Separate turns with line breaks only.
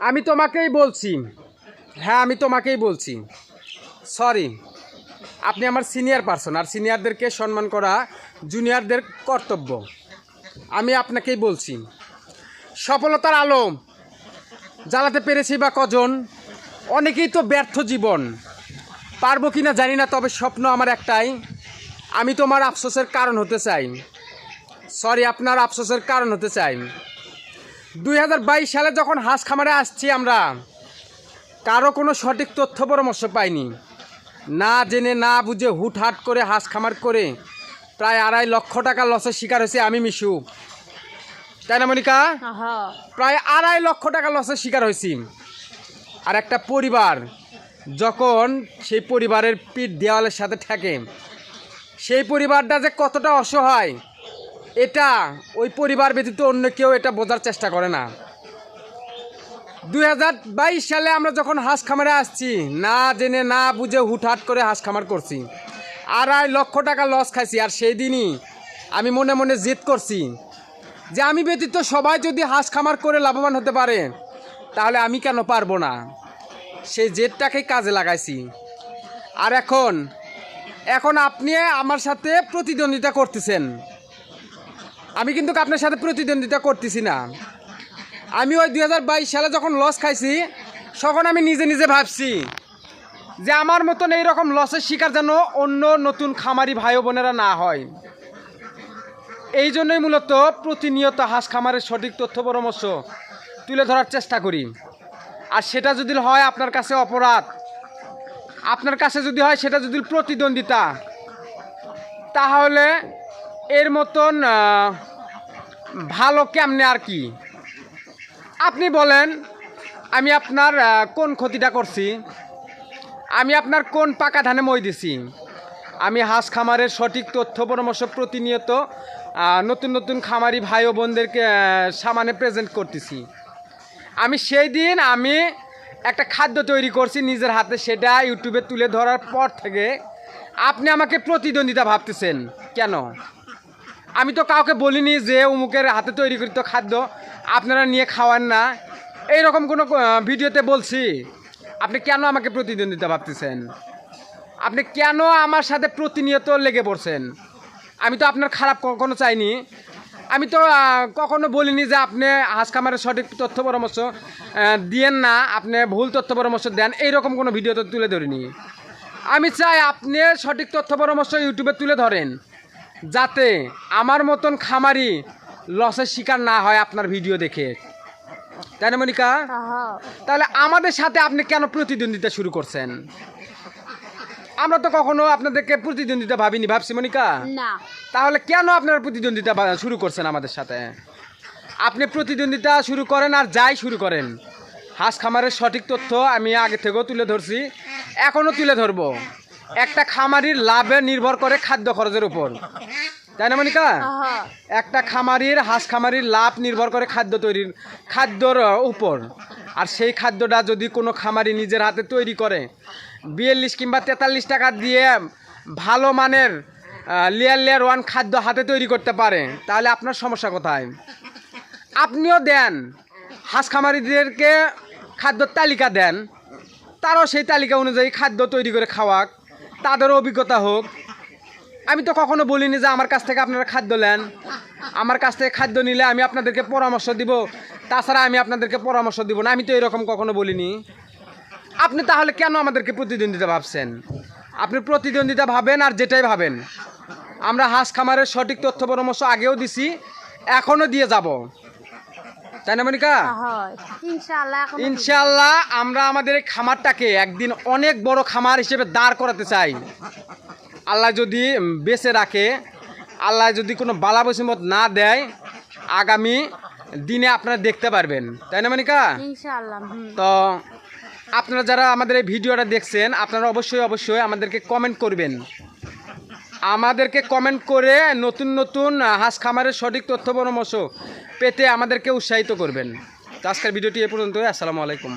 আমি তোমাকেই বলছি। হ্যাঁ আমি তোমাকেই বলছি। সরি আপনি আমার সিনিয়র পার্সন আর সিনিয়রদেরকে সম্মান করা জুনিয়রদের কর্তব্য। আমি আপনাকেই বলছি। সফলতার আলো জ্বালাতে পেরেছি বা কজন, অনেকেই তো ব্যর্থ জীবন। পারব কি না জানি না, তবে স্বপ্ন আমার একটাই, আমি তোমার আফসোসের কারণ হতে চাই। সরি আপনার আফসোসের কারণ হতে চাই। দুই হাজার বাইশ সালে যখন হাঁস খামারে আসছি আমরা কারও কোনো সঠিক তথ্য পরামর্শ পাইনি। না জেনে না বুঝে হুটহাট করে হাঁস খামার করে প্রায় আড়াই লক্ষ টাকা লসের শিকার হয়েছে আমি মিশু। তাই না মনিকা? প্রায় আড়াই লক্ষ টাকা লসের শিকার হয়েছি। আর একটা পরিবার যখন সেই পরিবারের পিঠ দেওয়ালের সাথে ঠেকে সেই পরিবারটা যে কতটা অসহায় এটা ওই পরিবার ব্যতীত অন্য কেউ এটা বোঝার চেষ্টা করে না। দু হাজার বাইশ সালে আমরা যখন হাঁস খামারে আসছি, না জেনে, না বুঝে হুটহাট করে হাঁস খামার করছি। আড়াই লক্ষ টাকা লস খাইছি আর সেই দিনই আমি মনে মনে জেদ করছি যে আমি ব্যতীত সবাই যদি হাঁস খামার করে লাভবান হতে পারে, তাহলে আমি কেন পারব না? সেই জেদটাকে কাজে লাগাইছি। আর এখন এখন আপনি আমার সাথে প্রতিদ্বন্দ্বিতা করতেছেন। আমি কিন্তু আপনার সাথে প্রতিদ্বন্দ্বিতা করতেছি না। আমি ওই দু হাজার বাইশ সালে যখন লস খাইছি, তখন আমি নিজে নিজে ভাবছি যে আমার মতন এইরকম লসের শিকার যেন অন্য নতুন খামারি ভাই বোনেরা না হয়। এই জন্যই মূলত প্রতিনিয়ত হাঁস খামারের সঠিক তথ্য পরামর্শ তুলে ধরার চেষ্টা করি। আর সেটা যদি হয় আপনার কাছে অপরাধ, আপনার কাছে যদি হয় সেটা যদি প্রতিদ্বন্দ্বিতা, তাহলে এর মতন ভালো কেমনে আর কি? আপনি বলেন, আমি আপনার কোন ক্ষতিটা করছি? আমি আপনার কোন পাকা ধানে মই দিছি? আমি হাঁস খামারের সঠিক তথ্য, পরামর্শ প্রতিনিয়ত নতুন নতুন খামারি ভাই ও বোনদেরকে সামানে প্রেজেন্ট করতেছি। আমি সেই দিন আমি একটা খাদ্য তৈরি করছি নিজের হাতে, সেটা ইউটিউবে তুলে ধরার পর থেকে আপনি আমাকে প্রতিদ্বন্দ্বিতা ভাবতেছেন। কেন? আমি তো কাউকে বলিনি যে উমুকের হাতে তৈরি করিত খাদ্য আপনারা নিয়ে খাওয়ান না। এইরকম কোনো আহ, ভিডিওতে বলছি আপনি কেন আমাকে প্রতিদ্বন্দ্বিতা ভাবতেছেন? আপনি কেন আমার সাথে প্রতিনিয়ত লেগে পড়ছেন? আমি তো আপনার খারাপ কখনো চাইনি। আমি তো কখনো বলিনি যে আপনি হাঁস খামারের সঠিক তথ্য পরামর্শ দিয়েন না আপনি ভুল তথ্য পরামর্শ দেন এইরকম কোনো ভিডিও তো তুলে ধরিনি। আমি চাই আপনি সঠিক তথ্য পরামর্শ ইউটিউবে তুলে ধরেন। যাতে আমার মতন খামারি লসের শিকার না হয় আপনার ভিডিও দেখে। তাই না মনিকা? তাহলে আমাদের সাথে আপনি কেন প্রতিদ্বন্দ্বিতা শুরু করছেন? আমরা তো কখনো আপনাদেরকে প্রতিদ্বন্দ্বিতা ভাবিনি ভাবছি মনিকা?
না।
তাহলে কেন আপনারা প্রতিদ্বন্দ্বিতা শুরু করছেন আমাদের সাথে? আপনি প্রতিদ্বন্দ্বিতা শুরু করেন আর যাই শুরু করেন হাঁস খামারের সঠিক তথ্য আমি আগে থেকেও তুলে ধরছি এখনও তুলে ধরবো। একটা খামারির লাভে নির্ভর করে খাদ্য খরচের উপর। তাই না মনিকা? একটা খামারির হাঁস খামারির লাভ নির্ভর করে খাদ্য তৈরির খাদ্যর উপর। আর সেই খাদ্যটা যদি কোনো খামারি নিজের হাতে তৈরি করে বিয়াল্লিশ কিংবা তেতাল্লিশ টাকা দিয়ে ভালো মানের লেয়ার লেয়ার ওয়ান খাদ্য হাতে তৈরি করতে পারে তাহলে আপনার সমস্যা কোথায়? আপনিও দেন। হাঁস খামারিদেরকে খাদ্যর তালিকা দেন। তারাও সেই তালিকা অনুযায়ী খাদ্য তৈরি করে খাওয়াক। তাদেরও অভিজ্ঞতা হোক। আমি তো কখনো বলিনি যে আমার কাছ থেকে আপনারা খাদ্য নেন। আমার কাছ থেকে খাদ্য নিলে আমি আপনাদেরকে পরামর্শ দিব। তাছাড়া আমি আপনাদেরকে পরামর্শ দিব না। আমি তো এরকম কখনো বলিনি। আপনি তাহলে কেন আমাদেরকে প্রতিদ্বন্দ্বিতা ভাবছেন? আপনি প্রতিদ্বন্দ্বিতা ভাবেন আর যেটাই ভাবেন। আমরা হাঁস খামারের সঠিক তথ্য পরামর্শ আগেও দিছি, এখনও দিয়ে যাব। তাই না মনিকা?
হয়।
ইনশাল্লাহ আমরা আমাদের এই খামারটাকে একদিন অনেক বড় খামার হিসেবে দাঁড় করাতে চাই। আল্লাহ যদি বেঁচে রাখে আল্লাহ যদি কোনো বালা বসিমত না দেয় আগামী দিনে আপনারা দেখতে পারবেন। তাই না মানিকা? তো আপনারা যারা আমাদের এই ভিডিওটা দেখছেন আপনারা অবশ্যই অবশ্যই আমাদেরকে কমেন্ট করবেন। আমাদেরকে কমেন্ট করে নতুন নতুন হাঁস খামারের সঠিক তথ্য পরামর্শ পেতে আমাদেরকে উৎসাহিত করবেন। তো আজকের ভিডিওটি এ পর্যন্ত আসসালামু আলাইকুম।